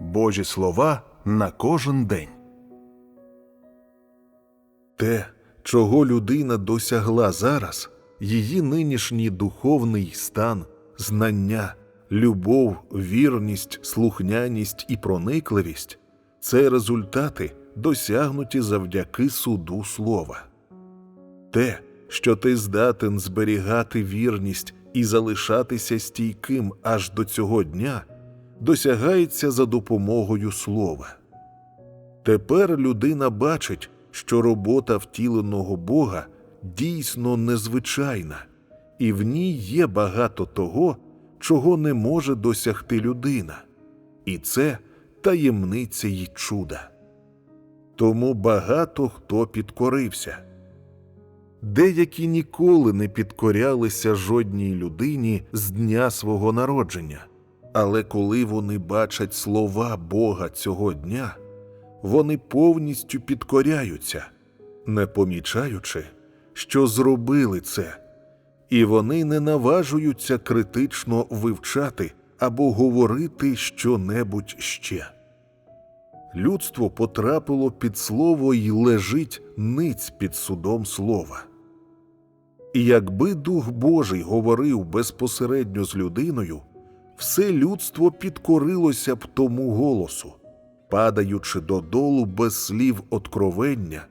Божі слова на кожен день. Те, чого людина досягла зараз, її нинішній духовний стан, знання, любов, вірність, слухняність і проникливість це результати, досягнуті завдяки суду слова. Те, що ти здатен зберігати вірність і залишатися стійким аж до цього дня, досягається за допомогою слова. Тепер людина бачить, що робота втіленого Бога дійсно незвичайна, і в ній є багато того, чого не може досягти людина, і це таємниця й чуда. Тому багато хто підкорився. Деякі ніколи не підкорялися жодній людині з дня свого народження, але коли вони бачать слова Бога цього дня, вони повністю підкоряються, не помічаючи, що зробили це, і вони не наважуються критично вивчати або говорити щонебудь ще. Людство потрапило під слово й лежить ниць під судом слова. І якби Дух Божий говорив безпосередньо з людиною, все людство підкорилося б тому голосу, падаючи додолу без слів откровення,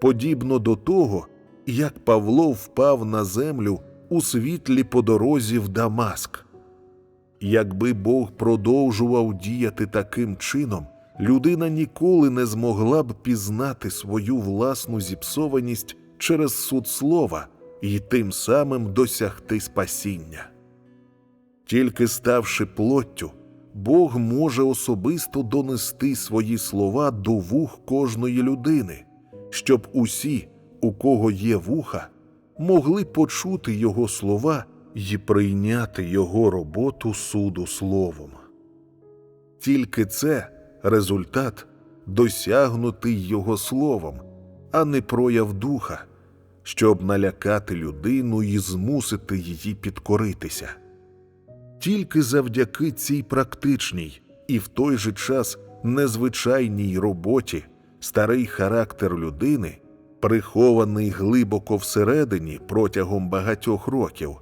подібно до того, як Павло впав на землю у світлі по дорозі в Дамаск. Якби Бог продовжував діяти таким чином, людина ніколи не змогла б пізнати свою власну зіпсованість через суд слова і тим самим досягти спасіння. Тільки ставши плоттю, Бог може особисто донести свої слова до вух кожної людини, щоб усі, у кого є вуха, могли почути Його слова і прийняти Його роботу суду словом. Тільки це результат, досягнутий Його словом, а не прояв духа, щоб налякати людину і змусити її підкоритися. Тільки завдяки цій практичній і в той же час незвичайній роботі старий характер людини, прихований глибоко всередині протягом багатьох років,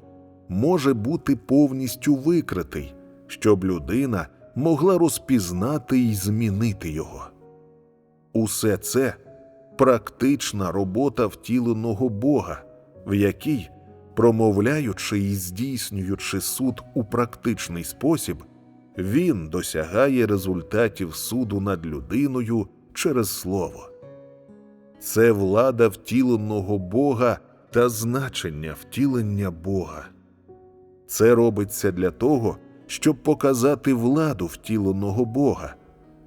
може бути повністю викритий, щоб людина могла розпізнати і змінити його. Усе це практична робота втіленого Бога, в якій, промовляючи і здійснюючи суд у практичний спосіб, він досягає результатів суду над людиною через слово. Це влада втіленого Бога та значення втілення Бога. Це робиться для того, щоб показати владу втіленого Бога,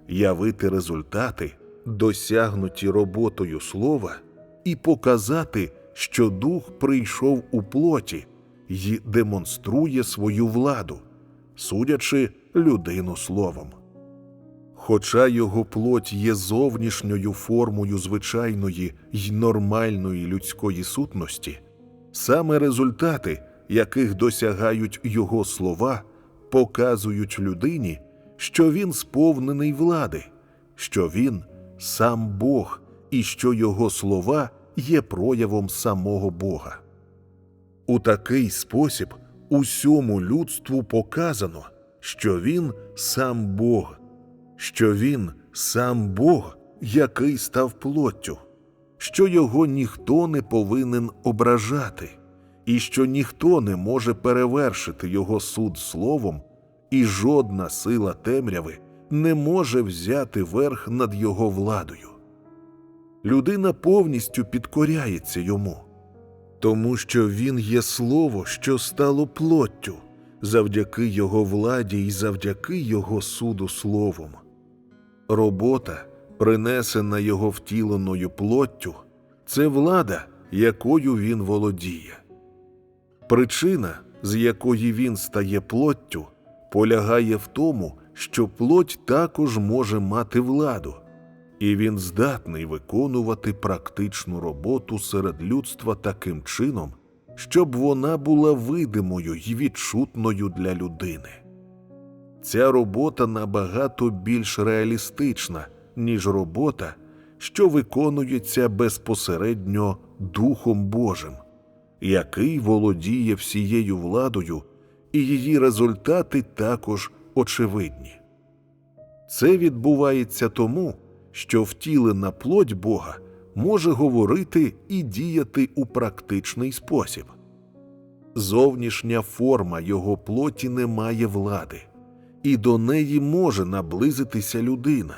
явити результати, досягнуті роботою слова, і показати, що Дух прийшов у плоті і демонструє свою владу, судячи людину словом. Хоча його плоть є зовнішньою формою звичайної й нормальної людської сутності, саме результати, яких досягають його слова, показують людині, що він сповнений влади, що він сам Бог і що його слова є проявом самого Бога. У такий спосіб усьому людству показано, що він сам Бог, що він сам Бог, який став плоттю, що його ніхто не повинен ображати, і що ніхто не може перевершити його суд словом, і жодна сила темряви не може взяти верх над його владою. Людина повністю підкоряється йому, тому що він є слово, що стало плоттю, завдяки його владі і завдяки його суду словом. Робота, принесена його втіленою плоттю, це влада, якою він володіє. Причина, з якої він стає плоттю, полягає в тому, що плоть також може мати владу, і він здатний виконувати практичну роботу серед людства таким чином, щоб вона була видимою й відчутною для людини. Ця робота набагато більш реалістична, ніж робота, що виконується безпосередньо Духом Божим, який володіє всією владою, і її результати також очевидні. Це відбувається тому, що втілена плоть Бога може говорити і діяти у практичний спосіб. Зовнішня форма його плоті не має влади, і до неї може наблизитися людина,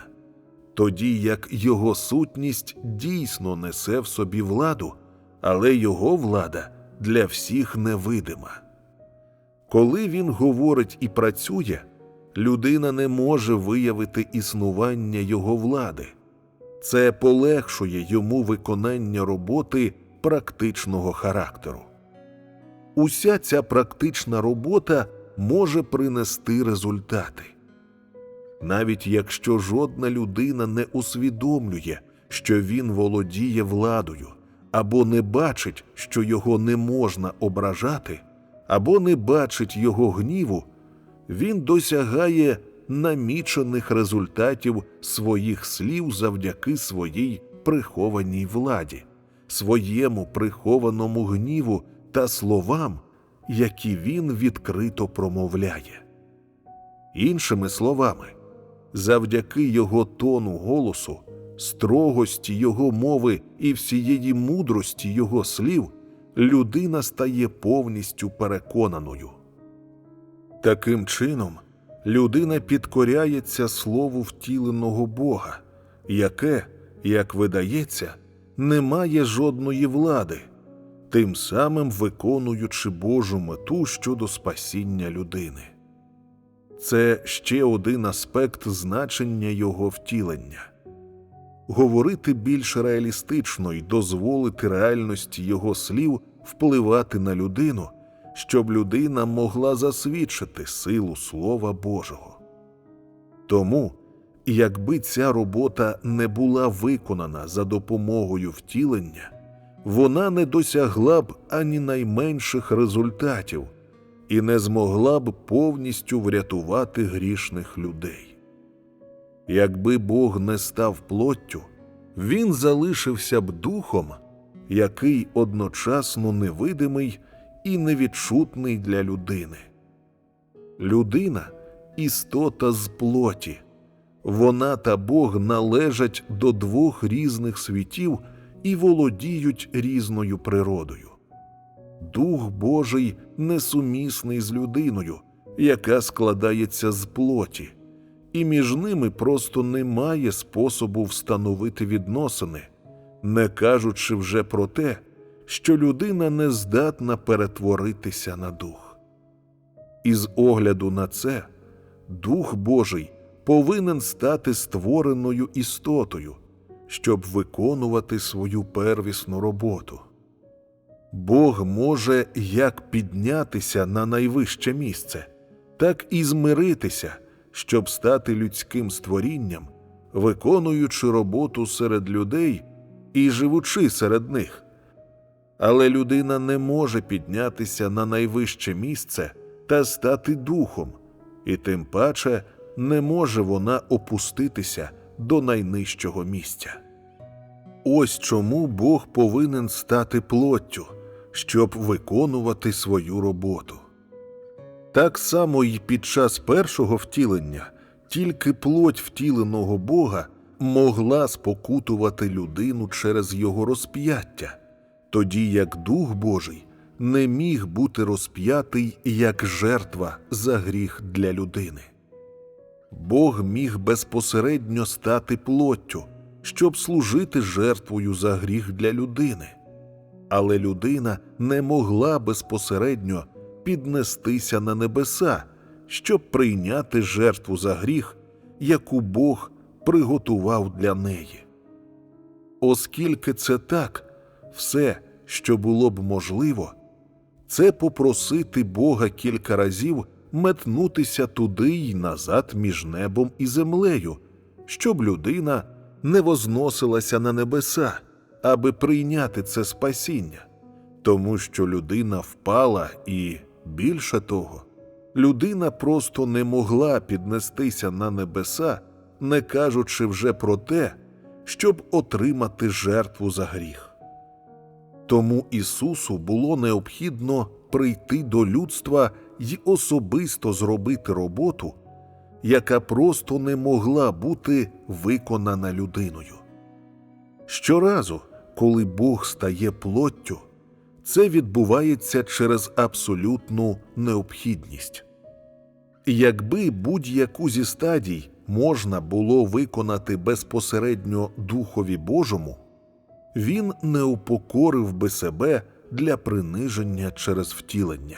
тоді як його сутність дійсно несе в собі владу, але його влада для всіх невидима. Коли він говорить і працює, людина не може виявити існування його влади. Це полегшує йому виконання роботи практичного характеру. Уся ця практична робота може принести результати. Навіть якщо жодна людина не усвідомлює, що він володіє владою, або не бачить, що його не можна ображати, або не бачить його гніву, він досягає намічених результатів своїх слів завдяки своїй прихованій владі, своєму прихованому гніву та словам, які він відкрито промовляє. Іншими словами, завдяки його тону голосу, строгості його мови і всієї мудрості його слів, людина стає повністю переконаною. Таким чином, людина підкоряється слову втіленого Бога, яке, як видається, не має жодної влади, тим самим виконуючи Божу мету щодо спасіння людини. Це ще один аспект значення його втілення. Говорити більш реалістично і дозволити реальності його слів впливати на людину, щоб людина могла засвідчити силу Слова Божого. Тому, якби ця робота не була виконана за допомогою втілення, вона не досягла б ані найменших результатів і не змогла б повністю врятувати грішних людей. Якби Бог не став плоттю, він залишився б духом, який одночасно невидимий і невідчутний для людини. Людина істота з плоті, вона та Бог належать до двох різних світів і володіють різною природою. Дух Божий несумісний з людиною, яка складається з плоті, і між ними просто немає способу встановити відносини, не кажучи вже про те, що людина не здатна перетворитися на дух. Із огляду на це, Дух Божий повинен стати створеною істотою, щоб виконувати свою первісну роботу. Бог може як піднятися на найвище місце, так і змиритися, щоб стати людським створінням, виконуючи роботу серед людей і живучи серед них. Але людина не може піднятися на найвище місце та стати духом, і тим паче не може вона опуститися до найнижчого місця. Ось чому Бог повинен стати плоттю, щоб виконувати свою роботу. Так само й під час першого втілення тільки плоть втіленого Бога могла спокутувати людину через його розп'яття, тоді як Дух Божий не міг бути розп'ятий як жертва за гріх для людини. Бог міг безпосередньо стати плоттю, щоб служити жертвою за гріх для людини, але людина не могла безпосередньо піднестися на небеса, щоб прийняти жертву за гріх, яку Бог приготував для неї. Оскільки це так, все, що було б можливо, це попросити Бога кілька разів метнутися туди й назад між небом і землею, щоб людина не возносилася на небеса, аби прийняти це спасіння, тому що людина впала і, більше того, людина просто не могла піднестися на небеса, не кажучи вже про те, щоб отримати жертву за гріх. Тому Ісусу було необхідно прийти до людства й особисто зробити роботу, яка просто не могла бути виконана людиною. Щоразу, коли Бог стає плоттю, це відбувається через абсолютну необхідність. Якби будь-яку зі стадій можна було виконати безпосередньо Духові Божому, він не упокорив би себе для приниження через втілення.